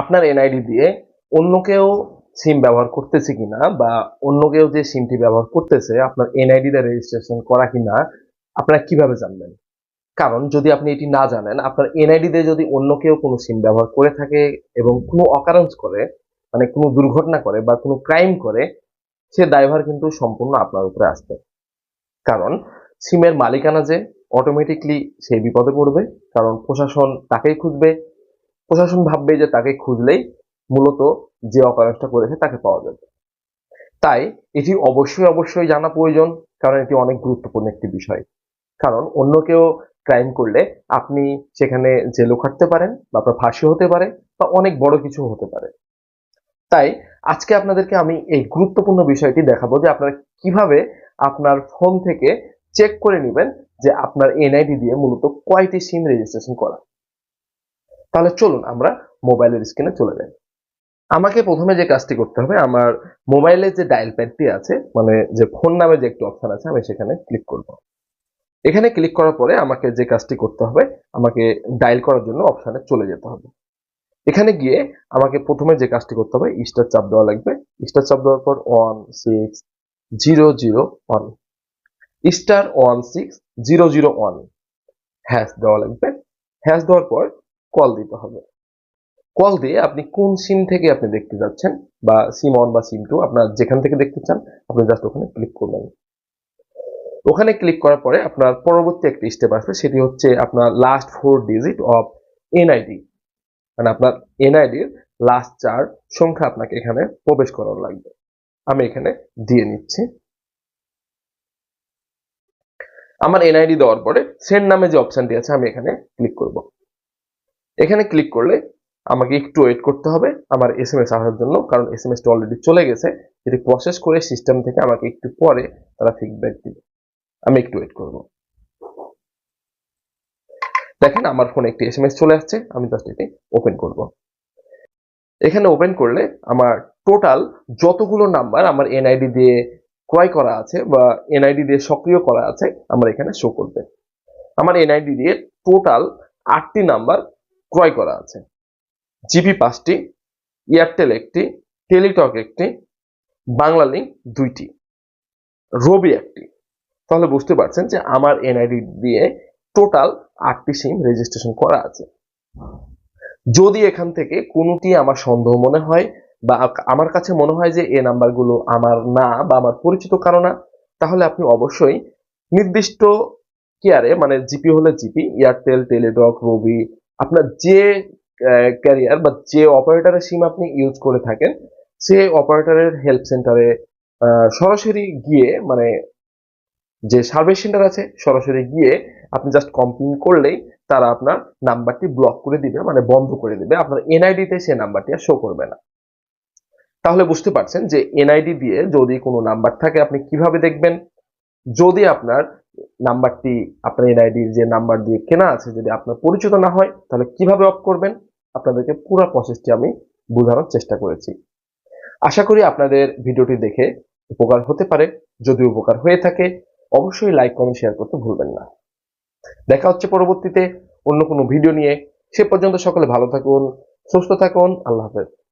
আপনার এনআইডি দিয়ে অন্য কেউ সিম ব্যবহার করতেছে কিনা বা অন্য কেউ যে সিমটি ব্যবহার করতেছে, আপনার এনআইডি তে রেজিস্ট্রেশন করা কিনা, আপনারা কীভাবে জানবেন? কারণ যদি আপনি এটি না জানেন, আপনার এনআইডি তে যদি অন্য কেউ কোনো সিম ব্যবহার করে থাকে এবং কোনো অকারেন্স করে মানে কোনো দুর্ঘটনা করে বা কোনো ক্রাইম করে, সে দায়ভার কিন্তু সম্পূর্ণ আপনার উপরে আসবে। কারণ সিমের মালিকানা যে অটোমেটিকলি সে বিপদে পড়বে, কারণ প্রশাসন তাকেই খুঁজবে প্রশাসন ভাববে যে তাকে খুঁজলেই মূলত যে অকারেন্সটা করেছে তাকে পাওয়া যাবে। তাই এটি অবশ্যই অবশ্যই জানা প্রয়োজন, কারণ এটি অনেক গুরুত্বপূর্ণ একটি বিষয়। কারণ অন্য কেউ ক্রাইম করলে আপনি সেখানে জেলও খাটতে পারেন বা আপনার ফাঁসি হতে পারে বা অনেক বড় কিছু হতে পারে। তাই আজকে আপনাদেরকে আমি এই গুরুত্বপূর্ণ বিষয়টি দেখাবো যে আপনারা কীভাবে আপনার ফোন থেকে চেক করে নেবেন যে আপনার এনআইডি দিয়ে মূলত কয়টি সিম রেজিস্ট্রেশন করা। তাহলে চলুন আমরা মোবাইলের স্ক্রিনে চলে যাই। আমাকে প্রথমে যে কাজটি করতে হবে, আমার মোবাইলের যে ডায়াল প্যাডটি আছে মানে যে ফোন নামে যে একটি অপশন আছে, আমি সেখানে ক্লিক করব। এখানে ক্লিক করার পরে আমাকে যে কাজটি করতে হবে, আমাকে ডায়াল করার জন্য অপশনে চলে যেতে হবে। এখানে গিয়ে আমাকে প্রথমে যে কাজটি করতে হবে, স্টার চাপ দেওয়া লাগবে। স্টার চাপ দেওয়ার পর one six zero zero one star one six zero zero one hash দেওয়া লাগবে। হ্যাশ দেওয়ার পর কল দিতে হবে। কল দিয়ে আপনি কোন সিম থেকে আপনি দেখতে যাচ্ছেন বা সিম ওয়ান বা সিম টু আপনার যেখান থেকে দেখতে চান, আপনি জাস্ট ওখানে ক্লিক করবেন। ওখানে ক্লিক করার পরে আপনার পরবর্তী একটি স্টেপ আসবে, সেটি হচ্ছে আপনার last four digit of NID মানে আপনার এনআইডির লাস্ট চার সংখ্যা আপনাকে এখানে প্রবেশ করার লাগবে। আমি এখানে দিয়ে নিচ্ছি। আমার এনআইডি দেওয়ার পরে সেন্ড নামে যে অপশনটি আছে, আমি এখানে ক্লিক করব। এখানে ক্লিক করলে আমাকে একটু ওয়েট করতে হবে আমার এস এম এস আসার জন্য, কারণ এস এম এসটা অলরেডি চলে গেছে। এটি প্রসেস করে সিস্টেম থেকে আমাকে একটু পরে তারা ফিডব্যাক দিবে। আমি একটু ওয়েট করব। দেখেন আমার ফোনে একটি এস এম এস চলে আসছে, আমি জাস্ট এটি ওপেন করব। এখানে ওপেন করলে আমার টোটাল যতগুলো নাম্বার আমার এনআইডি দিয়ে ক্রয় করা আছে বা এনআইডি দিয়ে সক্রিয় করা আছে, আমার এখানে শো করবে। আমার এনআইডি দিয়ে টোটাল আটটি নাম্বার ক্রয় করা আছে। জিপি পাঁচটি, এয়ারটেল একটি, টেলিটক একটি বাংলা লিঙ্ক দুইটি, রবি একটি। তাহলে বুঝতে পারছেন যে আমার এনআইডি দিয়ে টোটাল আটটি সিম রেজিস্ট্রেশন করা আছে। যদি এখান থেকে কোনোটি আমার সন্দেহ মনে হয় বা আমার কাছে মনে হয় যে এ নাম্বারগুলো আমার না বা আমার পরিচিত কারও না, তাহলে আপনি অবশ্যই নির্দিষ্ট কেয়ারে মানে জিপি হলে জিপি, এয়ারটেল টেলিডক রবি আপনার যে ক্যারিয়ার বা যে অপারেটরের সিম আপনি ইউজ করে থাকেন সে অপারেটরের হেল্প সেন্টারে সরাসরি গিয়ে মানে যে সার্ভিস সেন্টার আছে, সরাসরি গিয়ে আপনি জাস্ট কমপ্লেন করলেই তারা আপনার নাম্বারটি ব্লক করে দিবে মানে বন্ধ করে দিবে। আপনার এনআইডিতে সে নাম্বারটি আর শো করবে না। তাহলে বুঝতে পারছেন যে এনআইডি দিয়ে যদি কোনো নাম্বার থাকে, আপনি কীভাবে দেখবেন? যদি আপনার নাম্বারটি আপনার এনআইডির যে নাম্বার দিয়ে কেনা আছে যদি আপনার পরিচিত না হয়, তাহলে কীভাবে অফ করবেন? আপনাদেরকে পুরো প্রসেসটি আমি বোঝানোর চেষ্টা করেছি। আশা করি আপনাদের ভিডিওটি দেখে উপকার হতে পারে। যদি উপকার হয়ে থাকে, অবশ্যই লাইক কমেন্ট শেয়ার করতে ভুলবেন না। দেখা হচ্ছে পরবর্তীতে অন্য কোনো ভিডিও নিয়ে। সে পর্যন্ত সকলে ভালো থাকুন, সুস্থ থাকুন। আল্লাহ হাফেজ।